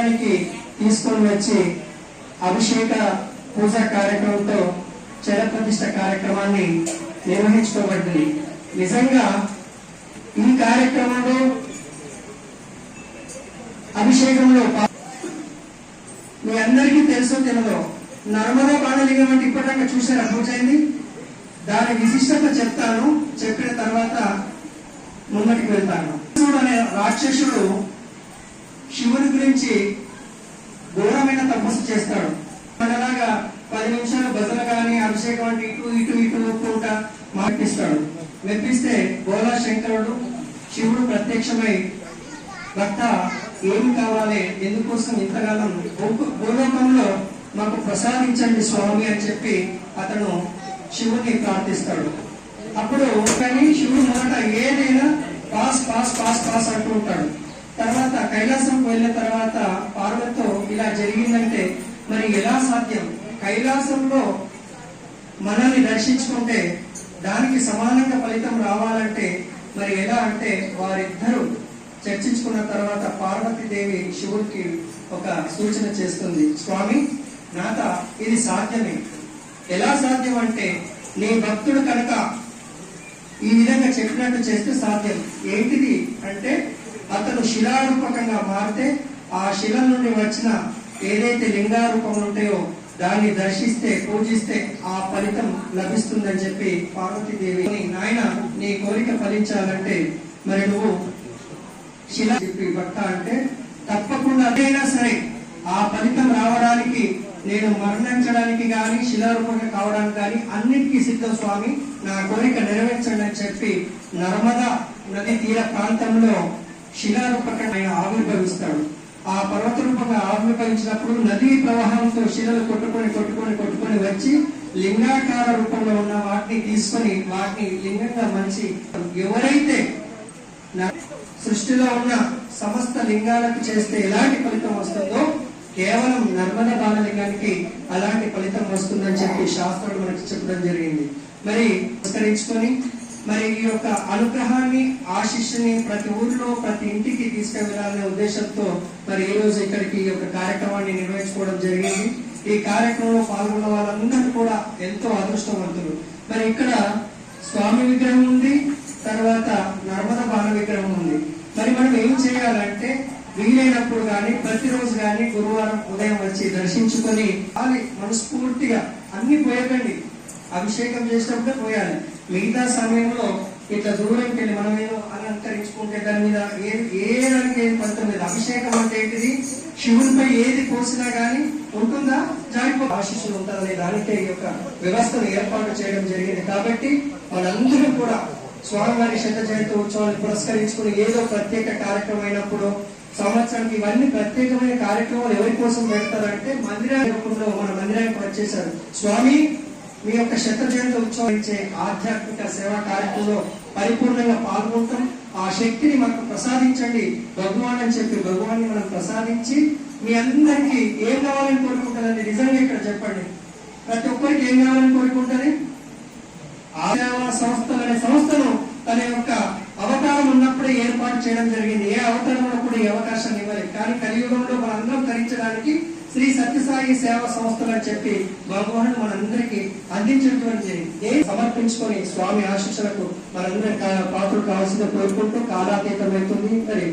తీసుకొని వచ్చి అభిషేక పూజ కార్యక్రమంతో చర ప్రతిష్ట కార్యక్రమాన్ని నిర్వహించుకోబడింది. నిజంగా ఈ కార్యక్రమంలో అభిషేకంలో మీ అందరికీ తెలుసో తెలియదో నర్మదా బాణలింగం అంటే ఇప్పటిదాకా చూసారా పూజైంది దాని విశిష్టత చెప్తాను. చెప్పిన తర్వాత ముందటికి వెళ్తాను. అనే రాక్షసుడు శివుని గురించి ఘోరమైన తపస్సు చేస్తాడు. మనలాగా పది నిమిషాలు భజన కానీ అభిషేకం అంటే ఇటు ఇటు ఇటు ఒప్పుకుంటా మార్పిస్తాడు మెప్పిస్తే బోలా శంకరుడు శివుడు ప్రత్యక్షమై భర్త ఏం కావాలి? ఎందుకోసం ఇంతకాలం భూలోకంలో మాకు ప్రసాదించండి స్వామి అని చెప్పి అతను శివుని ప్రార్థిస్తాడు. అప్పుడు కానీ శివుడు మొదట ఏదైనా పాస్ పాస్ పాస్ పాస్ అంటూ ఉంటాడు. తర్వాత కైలాసం పోయిన తర్వాత పార్వతితో ఇలా జరిగిందంటే మరి ఎలా సాధ్యం? కైలాసంలో మనల్ని దర్శించుకుంటే దానికి సమానంగా ఫలితం రావాలంటే మరి ఎలా అంటే వారిద్దరూ చర్చించుకున్న తర్వాత పార్వతీదేవి శివుడికి ఒక సూచన చేస్తుంది. స్వామి నాత ఇది సాధ్యమే. ఎలా సాధ్యం అంటే నీ భక్తుడు కనుక ఈ విధంగా చెప్పినట్టు చేస్తే సాధ్యం. ఏంటిది అంటే అతను శిలారూపకంగా మారితే ఆ శిల నుండి వచ్చిన ఏదైతే లింగారూపములు ఉంటాయో దాన్ని దర్శిస్తే పూజిస్తే ఆ ఫలితం లభిస్తుందని చెప్పి పార్వతీదేవి నాయన నీ కోరిక ఫలించాలంటే మరి నువ్వు శిల చెప్పి భర్త అంటే తప్పకుండా అదైనా సరే ఆ ఫలితం రావడానికి నేను మరణించడానికి గాని శిలారూపంగా కావడానికి గాని అన్నిటికీ సిద్ధం స్వామి. నా కోరిక నెరవేర్చండి అని చెప్పి నర్మదా నది తీర ప్రాంతంలో శిలారూపకంగా ఆయన ఆవిర్భవిస్తాడు ఆ పర్వత రూపంగా ఆవిర్భవించినప్పుడు నదీ ప్రవాహంతో శిలలు కొట్టుకొని కొట్టుకొని కొట్టుకొని వచ్చి లింగాకార రూపంలో ఉన్న వాటిని తీసుకొని వాటిని లింగంగా మంచి ఎవరైతే సృష్టిలో ఉన్న సమస్త లింగాలకు చేస్తే ఎలాంటి ఫలితం వస్తుందో కేవలం నర్మద బాలలింగానికి అలాంటి ఫలితం వస్తుందని చెప్పి శాస్త్రుడు మనకి చెప్పడం జరిగింది. మరి నమస్కరించుకొని మరి ఈ యొక్క అనుగ్రహాన్ని ఆశిష్ని ప్రతి ఊర్లో ప్రతి ఇంటికి తీసుకెళ్ళాలనే ఉద్దేశంతో మరి ఈ రోజు ఇక్కడికి ఈ యొక్క కార్యక్రమాన్ని నిర్వహించుకోవడం జరిగింది. ఈ కార్యక్రమంలో పాల్గొన్న వాళ్ళందరూ కూడా ఎంతో అదృష్టవంతులు. మరి ఇక్కడ స్వామి విగ్రహం ఉంది తర్వాత నర్మద బాల విగ్రహం ఉంది. మరి మనం ఏం చేయాలంటే వీలైనప్పుడు కానీ ప్రతిరోజు కానీ గురువారం ఉదయం వచ్చి దర్శించుకొని అది మనస్ఫూర్తిగా అన్ని పోయకండి. అభిషేకం చేసినప్పుడే పోయాలి. మిగతా సమయంలో ఇట్లా దూరం వెళ్ళి మనం ఏదో అలంకరించుకుంటే దాని మీద ఏది ఏ దానికి ఏం ఫలితం లేదు. అభిషేకం అంటే ఏంటిది? శివునిపై ఏది పోసినా కానీ ఉంటుందా? జారిపో ఆశిష్యులు ఉంటారనే దానికే ఈ యొక్క వ్యవస్థను ఏర్పాటు చేయడం జరిగింది. కాబట్టి మనందరం కూడా స్వామివారి శత జయంతి ఉత్సవాన్ని పురస్కరించుకుని ఏదో ప్రత్యేక కార్యక్రమం అయినప్పుడు సంవత్సరానికి ఇవన్నీ ప్రత్యేకమైన కార్యక్రమాలు ఎవరి కోసం పెడతారంటే మందిరంలో మన మందిరానికి వచ్చేసారు. స్వామి మీ యొక్క శత జయంతి ఉత్సవించే ఆధ్యాత్మిక సేవా కార్యక్రమంలో పరిపూర్ణంగా పాల్గొంటాం. ఆ శక్తిని మనకు ప్రసాదించండి. భగవాన్ అని చెప్పి భగవాన్ని మనం ప్రసాదించి మీ అందరికీ ఏం కావాలని కోరుకుంటారని నిజంగా ఇక్కడ చెప్పండి. ప్రతి ఒక్కరికి ఏం కావాలని కోరుకుంటారు? ఆదాయ సంస్థలు అనే సంస్థను తన యొక్క అవతారం ఉన్నప్పుడే ఏర్పాటు చేయడం జరిగింది. ఏ అవతారంలో కూడా ఈ అవకాశాన్ని ఇవ్వలేదు. కానీ కలియుగంలో మనందరం ధరించడానికి శ్రీ సత్యసాయి సేవా సంస్థలు అని చెప్పి భగవాను మనందరికీ అందించినటువంటి ఏ సమర్పించుకొని స్వామి ఆశీస్సులకు మనందరి పాత్రలు కావాల్సింది కోరుకుంటూ కాలాతీతమవుతుంది. మరి